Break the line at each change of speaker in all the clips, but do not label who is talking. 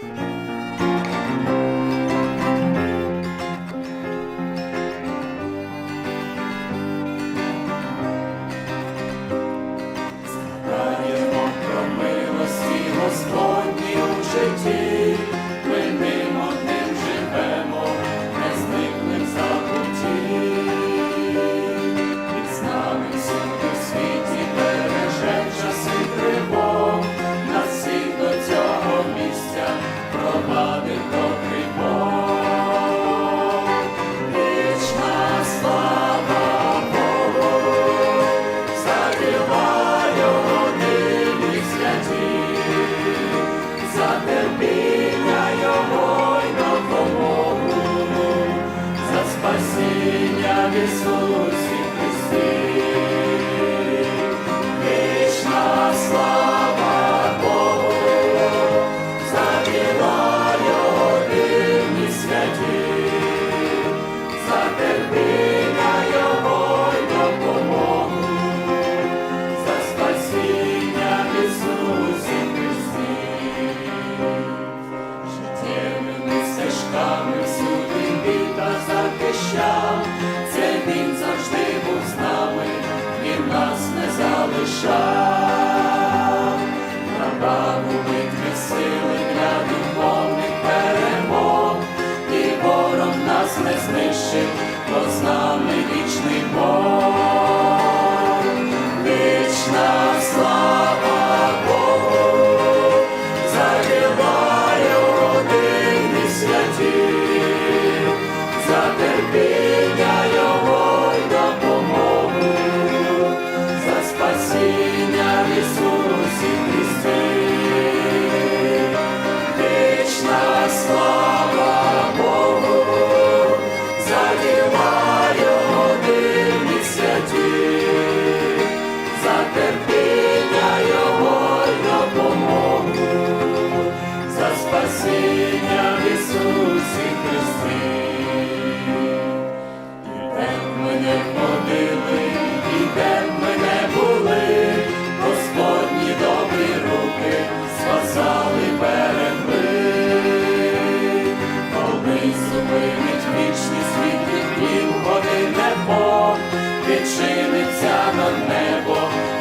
Згадаємо про милості Господні у житті. Jesus. нас не залишав, на бабу битві сили для духовних перемог, і ворог нас не знищив, бо з нами вічний Бог, вічна слава Богу, загибав. відчиниться на небо,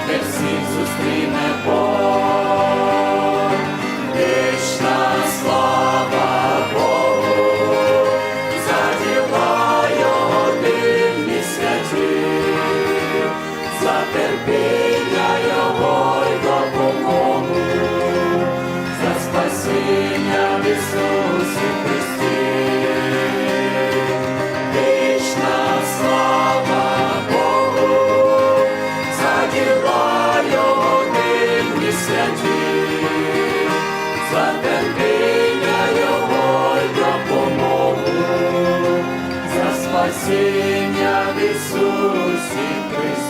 де всіх зустріне Бог. Слава Богу, за діла його за терпіння Його й за спасіння Ісуса. спасіння в Ісусі Христі.